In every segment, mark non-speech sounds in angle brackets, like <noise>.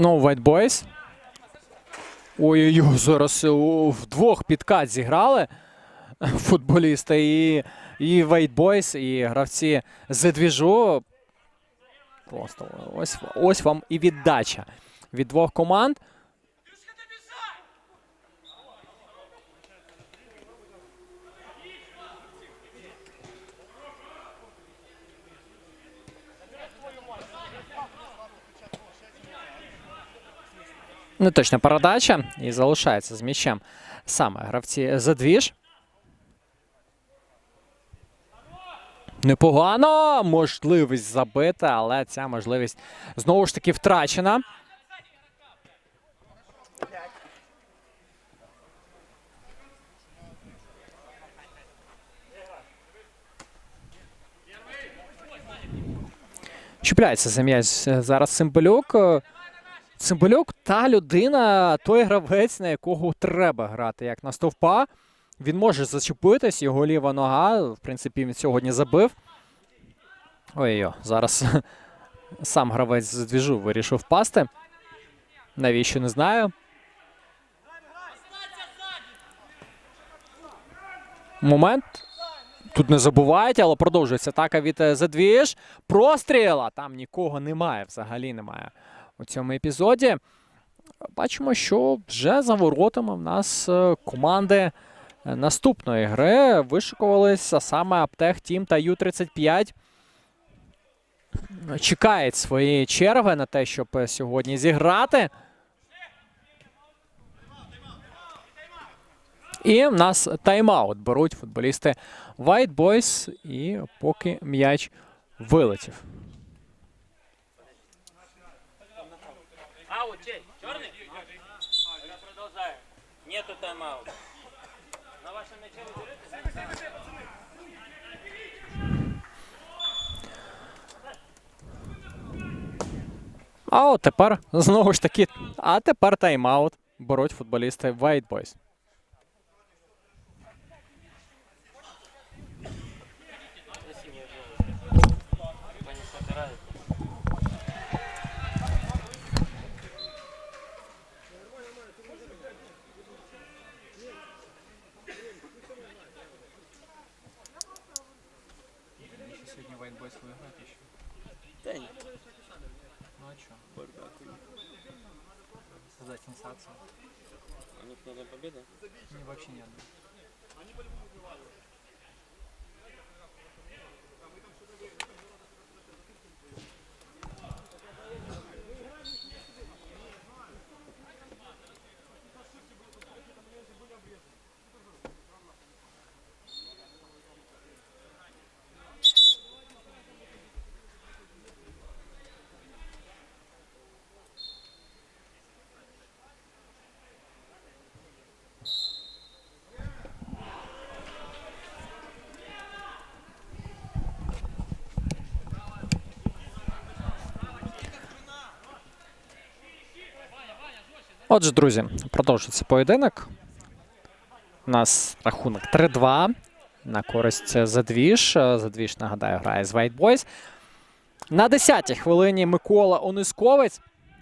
Ну, White Boys. Ой-ой-ой, зараз у- вдвох підкат зіграли <laughs> футболісти і, і White Boys, і гравці Зедвіжу. Просто ось, ось вам і віддача від двох команд. Неточна передача і залишається з м'ячем саме гравці задвіж. Непогано. Можливість забити, але ця можливість знову ж таки втрачена. Чіпляється за м'яч е, зараз Цимбалюк. Цимбалюк та людина, той гравець, на якого треба грати, як на стовпа. Він може зачепитись, його ліва нога. В принципі, він сьогодні забив. Ой-ой, зараз <laughs> сам гравець з двіжу вирішив впасти. Навіщо не знаю. Момент. Тут не забувають, але продовжується атака від е, Задвіж. Простріла. Там нікого немає, взагалі немає у цьому епізоді. Бачимо, що вже за воротами в нас е, команди е, наступної гри вишикувалися саме Аптех Тім та Ю-35. Чекають своєї черги на те, щоб сьогодні зіграти. І в нас тайм-аут беруть футболісти White Boys. І поки м'яч вилетів. Нету тайм-аута. На вашем мяче вы берете? А от тепер знову ж таки. А тепер тайм-аут беруть футболісти White Boys. Сьогодні White Boys виграти ще. Да нет. Ну а що? Сказати сенсацію. У них надо победа. Ні, взагалі ні. Отже, друзі, продовжується поєдинок. У нас рахунок 3-2 на користь Задвіж. Задвіж, нагадаю, грає з White Boys. На 10-й хвилині Микола Онисковець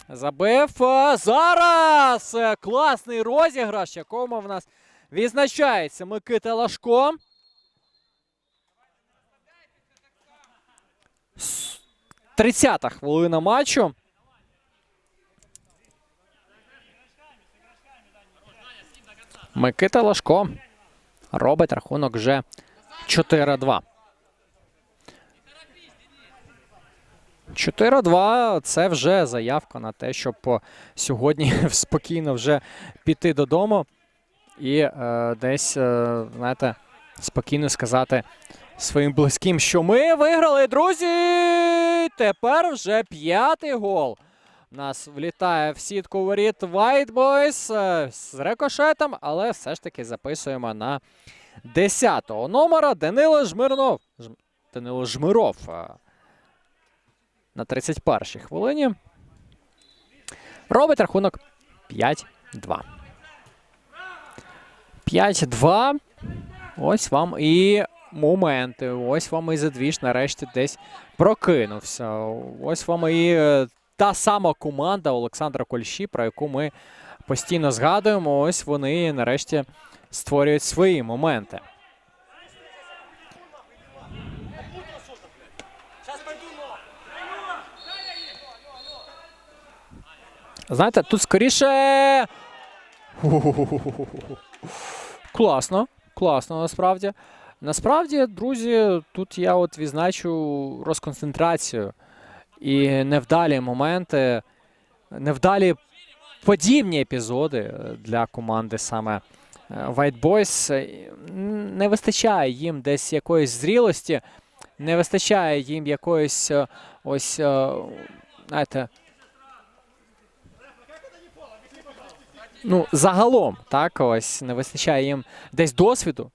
забив. Зараз е, класний розіграш, якому в нас відзначається Микита Лашко. 30-та хвилина матчу. Микита Лашко робить рахунок вже 4-2. 4-2 це вже заявка на те, щоб сьогодні <laughs> спокійно вже піти додому і е, десь, е, знаєте, спокійно сказати своїм близьким, що ми виграли, друзі! Тепер вже п'ятий гол. Нас влітає в сітку воріт Boys е, з рикошетом, але все ж таки записуємо на 10-го номера Данило Жмирнов. Жм- Данило Жмиров е, на 31-й хвилині. Робить рахунок 5-2. 5-2. Ось вам і моменти. Ось вам і задвіж нарешті десь прокинувся. Ось вам і е, та сама команда Олександра Кольші, про яку ми постійно згадуємо. Ось вони нарешті створюють свої моменти. Знаєте, тут скоріше. Класно, класно, насправді. Насправді, друзі, тут я от відзначу розконцентрацію і невдалі моменти, невдалі подібні епізоди для команди саме е, White Boys. Не вистачає їм десь якоїсь зрілості, не вистачає їм якоїсь е, ось, е, знаєте, ну, загалом, так, ось не вистачає їм десь досвіду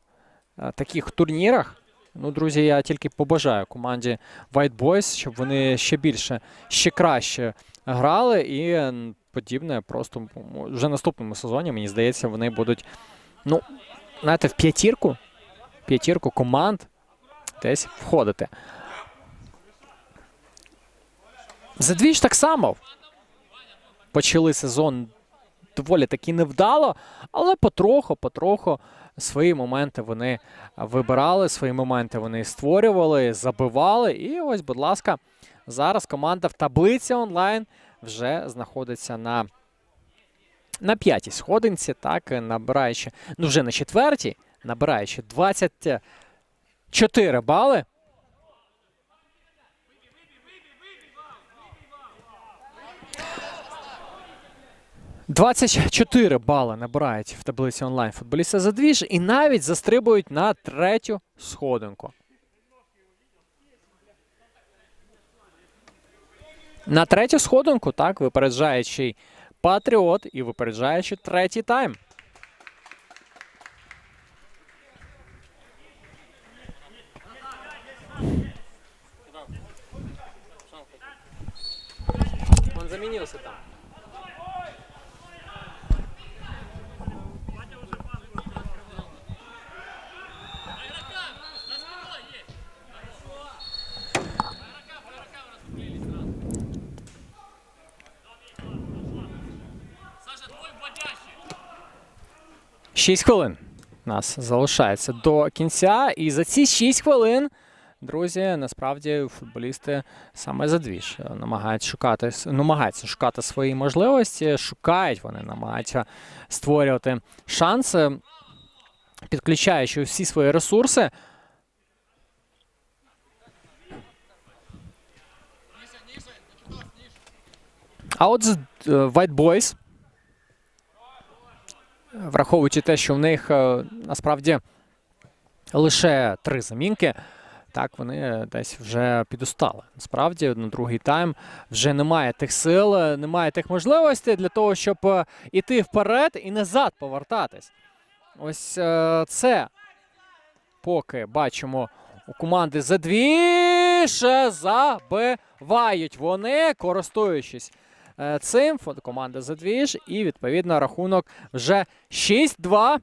таких турнірах. Ну, друзі, я тільки побажаю команді White Boys, щоб вони ще більше, ще краще грали і подібне просто вже наступному сезоні, мені здається, вони будуть, ну, знаєте, в п'ятірку, п'ятірку команд десь входити. Задвіж так само почали сезон доволі таки невдало, але потроху, потроху свої моменти вони вибирали, свої моменти вони створювали, забивали. І ось, будь ласка, зараз команда в таблиці онлайн вже знаходиться на, на п'ятій сходинці, так, набираючи, ну вже на четвертій, набираючи 24 бали. Двадцять чотири бали набирають в таблиці онлайн футболісти задвіж і навіть застрибують на третю сходинку. На третю сходинку, так, випереджаючи Патріот і випереджаючи третій тайм. Он замінився там. Шість хвилин у нас залишається до кінця. І за ці 6 хвилин, друзі, насправді футболісти саме за дві ж намагаються шукати, намагаються шукати свої можливості, шукають вони, намагаються створювати шанси, підключаючи всі свої ресурси. А от е, White Boys враховуючи те, що в них е, насправді лише три замінки, так вони десь вже підустали. Насправді, на другий тайм вже немає тих сил, е, немає тих можливостей для того, щоб е, іти вперед і назад повертатись. Ось е, це поки бачимо у команди задвіше забивають вони, користуючись е, цим. фо- Команда задвіж, і відповідно рахунок вже 6-2.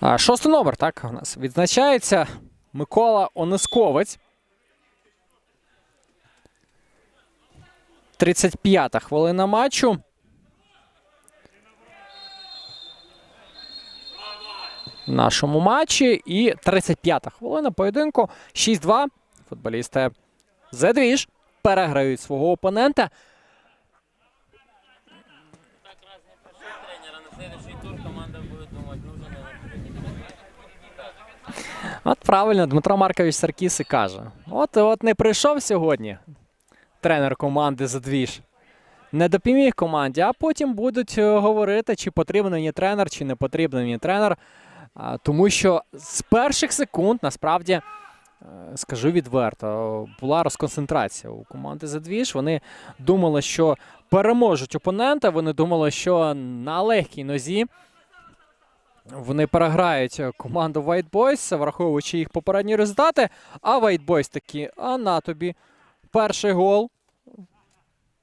А, Шостий номер, так, у нас відзначається Микола Онисковець. 35-та хвилина матчу. Нашому матчі. І 35-та хвилина поєдинку. 6-2. Футболісти Зедвіж переграють свого опонента. От правильно, Дмитро Маркович Саркіс і каже: от, от не прийшов сьогодні тренер команди Задвіж. Не допоміг команді, а потім будуть е, говорити, чи потрібен мені тренер, чи не потрібен мені тренер. Тому що з перших секунд насправді, е, скажу відверто, була розконцентрація у команди Задвіж. Вони думали, що переможуть опонента. Вони думали, що на легкій нозі вони переграють команду White Boys, враховуючи їх попередні результати. А White Boys такі, а на тобі. Перший гол,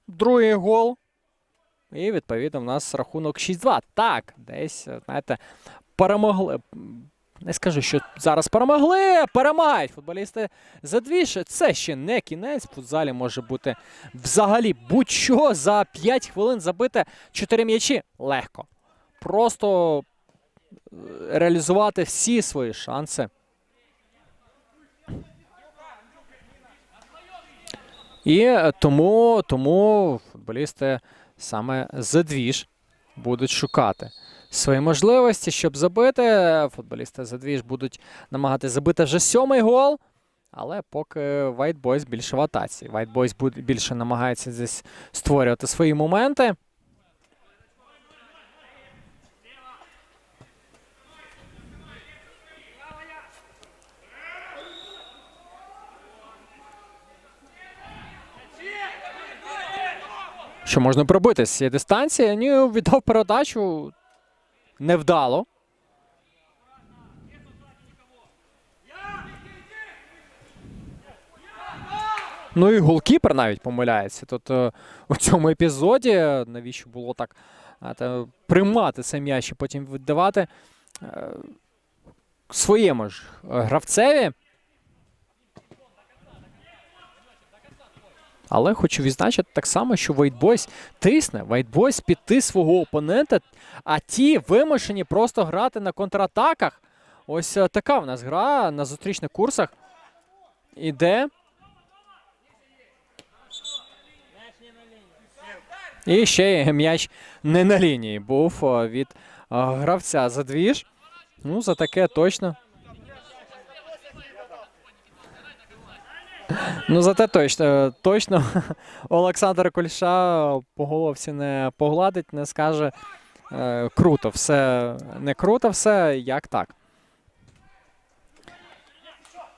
другий гол. І відповідно в нас рахунок 6-2. Так, десь, знаєте, перемогли. Не скажу, що зараз перемогли. Перемагають футболісти задвіж. Це ще не кінець. В футзалі може бути взагалі будь-що за 5 хвилин забити 4 м'ячі. Легко. Просто е, реалізувати всі свої шанси. І тому, тому футболісти саме задвіж будуть шукати свої можливості, щоб забити. Футболісти задвіж будуть намагатися забити вже сьомий гол. Але поки White Boys більше в атаці. White Boys більше намагається десь створювати свої моменти. Що можна пробити з цієї дистанції? Ні, віддав передачу невдало. Ну і голкіпер навіть помиляється. Тут е, у цьому епізоді навіщо було так приймати цей м'яч і потім віддавати е, своєму ж гравцеві. Але хочу відзначити так само, що Boys тисне. Boys піти свого опонента, а ті вимушені просто грати на контратаках. Ось е, така в нас гра на зустрічних курсах. Іде. І ще м'яч не на лінії був е, від е, гравця за двіж. Ну, за таке точно. Ну, зате точно, точно <laughs> Олександр Кольша по головці не погладить, не скаже е, круто, все не круто, все як так.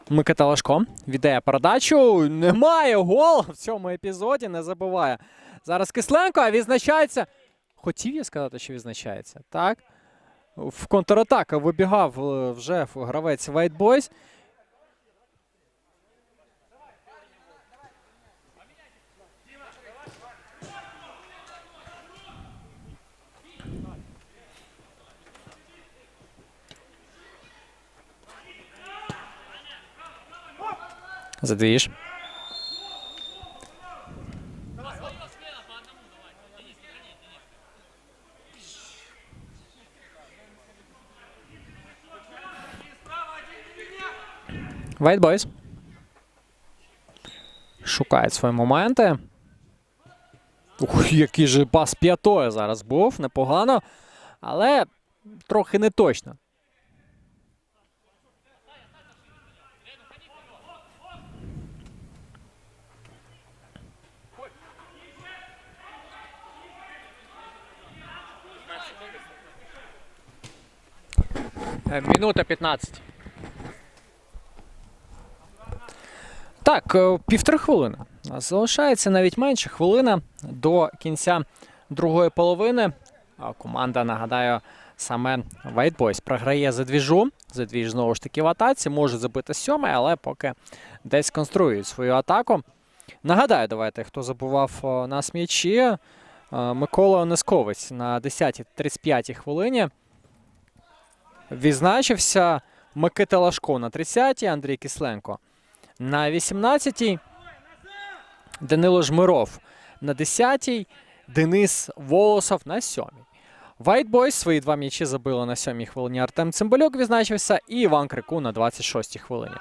Микита Лашко віддає передачу. Немає гол в цьому епізоді, не забуває. Зараз Кисленко, а відзначається. Хотів я сказати, що відзначається. Так. В контратаку вибігав е, вже гравець White Boys. Задвіж. White Boys. Шукають свої моменти. Ух, який же пас п'ятою зараз був, непогано. Але трохи не точно. Е, Минута 15. Так, е, півтори хвилини. Залишається навіть менше хвилина до кінця другої половини. Команда, нагадаю, саме White Boys програє за двіжу. За двіж знову ж таки в атаці. Може забити сьомий, але поки десь конструюють свою атаку. Нагадаю, давайте, хто забував о, нас м'ячі. Е, Микола Онесковець на 10-35 хвилині. Відзначився Микита Лашко на 30-й, Андрій Кисленко на 18-й. Данило Жмиров на 10-й. Денис Волосов на 7-й. White Boys свої два м'ячі забили на 7-й хвилині. Артем Цимбалюк відзначився і Іван Крику на 26-й хвилині.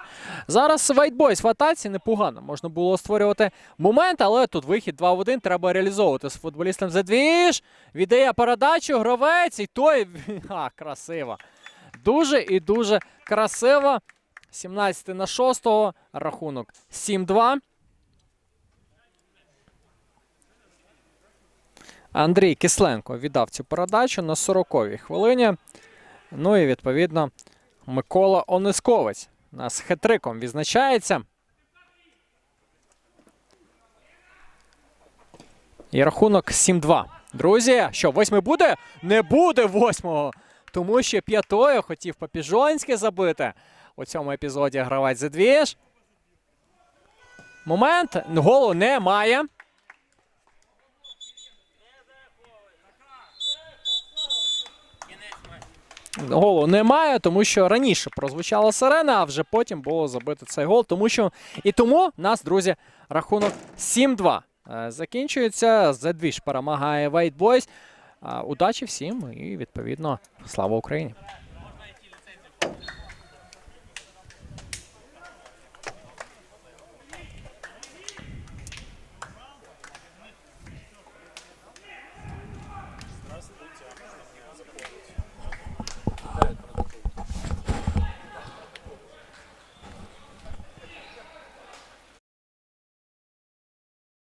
Зараз Boys в атаці непогано. Можна було створювати момент, але тут вихід 2 в 1. Треба реалізовувати з футболістом Задвіж. Віддає передачу, гравець, і той. <laughs> А, красиво. Дуже і дуже красиво. 17 на 6, рахунок 7-2. Андрій Кисленко віддав цю передачу на 40-й хвилині. Ну і відповідно Микола Онисковець нас хетриком відзначається. І рахунок 7-2. Друзі, що, восьмий буде? Не буде восьмого. Тому що п'ятою хотів Попіжонський забити. У цьому епізоді гравець Задвіж. Момент. Голу немає. Голу немає, тому що раніше прозвучала сирена, а вже потім було забито цей гол. Тому що і тому нас, друзі, рахунок 7-2 е, закінчується. Зедвіж перемагає White Boys. Удачі всім і відповідно слава Україні!